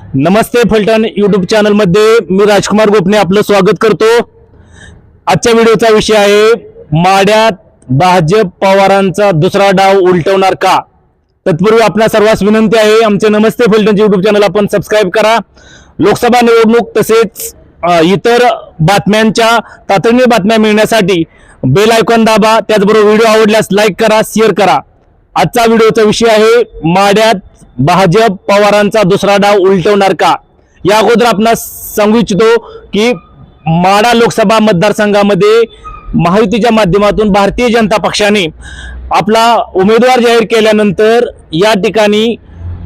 नमस्ते Phaltan YouTube चॅनलमध्ये मी राजकुमार गोपने आपलं स्वागत करतो. आजच्या व्हिडिओचा विषय आहे माड्यात भाजप पवारांचा दुसरा डाव उलटवणार का? तत्पूर्वी आपल्या सर्वांस विनंती आहे आमचे नमस्ते फलटणचे यूट्यूब चॅनल आपण सबस्क्राईब करा. लोकसभा निवडणूक तसेच इतर बातम्यांच्या तातडीने बातम्या मिळण्यासाठी बेल आयकॉन दाबा त्याचबरोबर व्हिडिओ आवडल्यास लाईक करा शेअर करा. आजचा व्हिडिओचा विषय आहे माड्यात भाजप पवारांचा दुसरा डाव उलटवणार का? या अगोदर आपणास सांगू इच्छितो की माडा लोकसभा मतदारसंघामध्ये महायुतीच्या माध्यमातून भारतीय जनता पक्षाने आपला उमेदवार जाहीर केल्यानंतर या ठिकाणी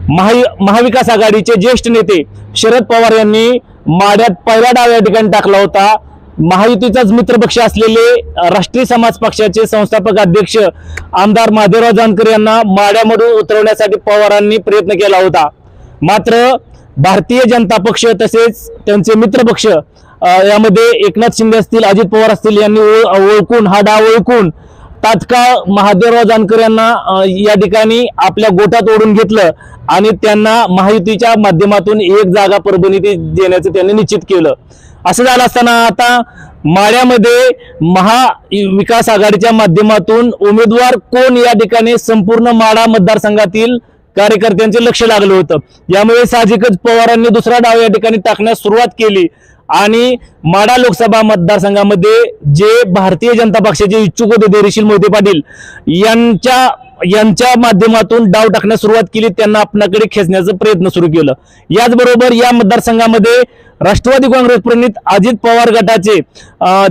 महा महाविकास आघाडीचे ज्येष्ठ नेते शरद पवार यांनी माड्यात पहिला डाव या ठिकाणी टाकला होता. महायुतीचाच मित्रपक्ष असलेले राष्ट्रीय समाज पक्षाचे संस्थापक अध्यक्ष आमदार महादेवराव जानकर यांना माड्यामधून उतरवण्यासाठी पवारांनी प्रयत्न केला होता. मात्र भारतीय जनता पक्ष तसेच त्यांचे मित्रपक्ष यामध्ये एकनाथ शिंदे असतील अजित पवार असतील यांनी ओळ- ओळखून हा डाव ओळखून तात्काळ महादेवराव जानकर यांना या ठिकाणी आपल्या गोटात ओढून घेतलं आणि त्यांना महायुतीच्या माध्यमातून एक जागा परभणी देण्याचं त्यांनी निश्चित केलं. असं झालं असताना आता माळ्यामध्ये महाविकास आघाडीच्या माध्यमातून उमेदवार कोण या ठिकाणी संपूर्ण माळा मतदारसंघातील कार्यकर्त्यांचे लक्ष लागलं होतं. यामुळे साहजिकच पवारांनी दुसरा डाव या ठिकाणी टाकण्यास सुरुवात केली. आणि माडा लोकसभा मतदारसंघामध्ये जे भारतीय जनता पक्षाचे इच्छुक होते धैर्यशील मोहिते पाटील यांच्या यांच्या माध्यमातून डाव टाकण्यास सुरुवात केली. त्यांना आपल्याकडे खेचण्याचा प्रयत्न सुरू केलं. याचबरोबर या मतदारसंघामध्ये राष्ट्रवादी काँग्रेस प्रणित अजित पवार गटाचे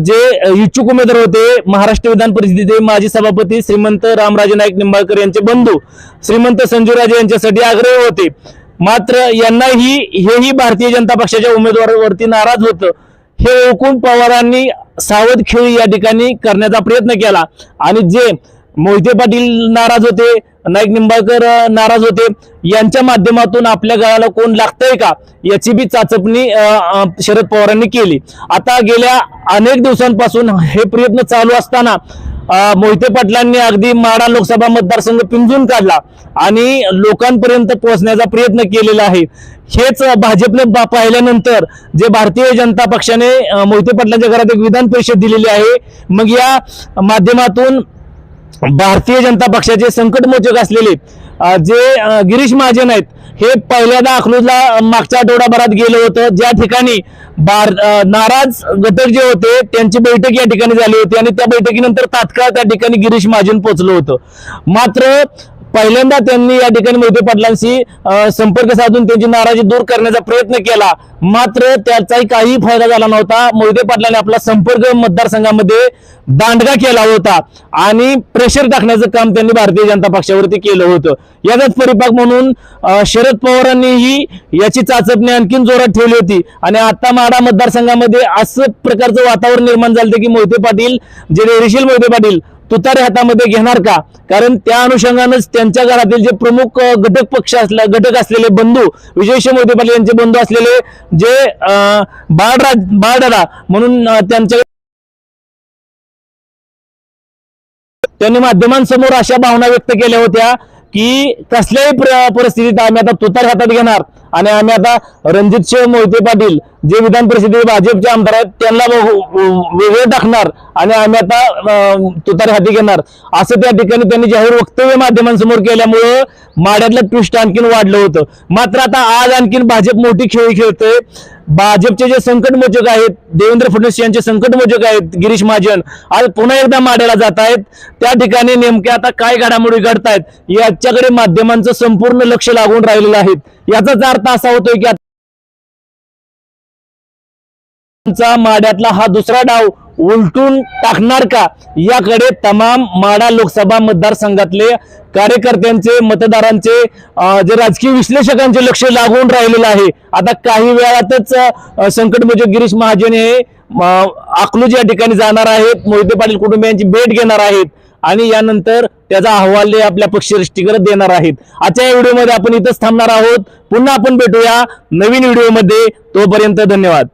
जे इच्छुक उमेदवार होते महाराष्ट्र विधान परिषदेचे माजी सभापती श्रीमंत रामराजे नाईक निंबाळकर यांचे बंधू श्रीमंत संजूराजे यांच्यासाठी आग्रही होते. मात्र यांनाही हेही भारतीय जनता पक्षाच्या उमेदवारावरती नाराज होतं. हे ओळखून पवारांनी सावध खेळी या ठिकाणी करण्याचा प्रयत्न केला. आणि जे मोहिते पाटील नाराज होते नाईक निंबाळकर नाराज होते. यांच्या माध्यमातून आपल्या गळाला कोण लागतंय का? याची बी चाचपणी शरद पवारांनी केली. आता गेल्या अनेक दिवसांपासून हे प्रयत्न चालू असताना मोहिते पाटलांनी अगदी माडा लोकसभा मतदारसंघ पिंजून काढला आणि लोकांपर्यंत पोहोचण्याचा प्रयत्न केलेला आहे. हेच भाजपने पाहिल्यानंतर जे भारतीय जनता पक्षाने मोहिते पाटलांच्या घरात एक विधान परिषद दिलेली आहे. मग या माध्यमातून भारतीय जनता पक्षाचे संकटमोचक असलेले जे गिरीश महाजन आहेत हे पहिल्यांदा अकलूजला मागच्या आठवडाभरात गेलं होतं. ज्या ठिकाणी बार नाराज घटक जे होते त्यांची बैठक या ठिकाणी झाली होती आणि त्या बैठकीनंतर तात्काळ त्या ठिकाणी गिरीश महाजन पोचलं होतं. मात्र पहिल्यांदा त्यांनी या ठिकाणी मोहिते पाटलांशी संपर्क साधून त्यांची नाराजी दूर करण्याचा प्रयत्न केला. मात्र त्याचाही काही फायदा झाला नव्हता. मोहिते पाटलांनी आपला संपर्क मतदारसंघामध्ये दांडगा केला होता आणि प्रेशर टाकण्याचं काम त्यांनी भारतीय जनता पक्षावरती केलं होतं. याचाच परिपाक म्हणून शरद पवारांनीही याची चाचपणी आणखीन जोरात ठेवली होती. आणि आता माडा मतदारसंघामध्ये असं प्रकारचं वातावरण निर्माण झालं की मोहिते पाटील जे रेशील मोहिते पाटील तुतारे हातामध्ये घेणार का? कारण त्या अनुषंगानंच त्यांच्या घरातील जे प्रमुख घटक पक्ष असल्या घटक असलेले बंधू विजयशी मोदी पाटील यांचे बंधू असलेले जे बाळराज बाळदादा म्हणून त्यांच्या त्यांनी माध्यमांसमोर अशा भावना व्यक्त केल्या होत्या की कसल्याही प्र- परिस्थितीत आम्ही आता तुतार हातात घेणार. आणि आम्ही आता रणजित सिंह मोहिते पाटील जे विधान परिषदेचे भाजपचे आमदार आहेत त्यांना व- वेगळं टाकणार आणि आम्ही आता तुतारी हाती घेणार. असं त्या ठिकाणी त्यांनी जाहीर वक्तव्य माध्यमांसमोर केल्यामुळं माड्यातलं ट्विस्ट आणखीन वाढलं होतं. मात्र आता आज आणखीन भाजप मोठी खेळी खेळतोय. भाजपचे जे संकटमोचक आहेत देवेंद्र फडणवीस यांचे संकटमोचक आहेत गिरीश महाजन आज पुन्हा एकदा माड्याला जात आहेत. त्या ठिकाणी नेमक्या आता काय घडामोडी घडतायत याच्याकडे माध्यमांचं संपूर्ण लक्ष लागून राहिलेलं आहे. याचाच अर्थ असा होतोय की चा माड्यातला हा दुसरा डाव उलटून टाकणार का? याकडे तमाम माडा लोकसभा मतदारसंघातले कार्यकर्त्यांचे मतदारांचे जे राजकीय विश्लेषकांचे लक्ष लागून राहिलेलं आहे. आता काही वेळातच अं, गिरीश महाजन हे अकलूज या ठिकाणी जाणार आहेत. मोहिते पाटील कुटुंबियांची भेट घेणार आहेत आणि यानंतर त्याचा अहवाल आपल्या पक्षश्रेष्ठीकडे देणार आहेत. आजच्या या व्हिडिओमध्ये आपण इथंच थांबणार आहोत. पुन्हा आपण भेटूया नवीन व्हिडिओमध्ये. तोपर्यंत धन्यवाद.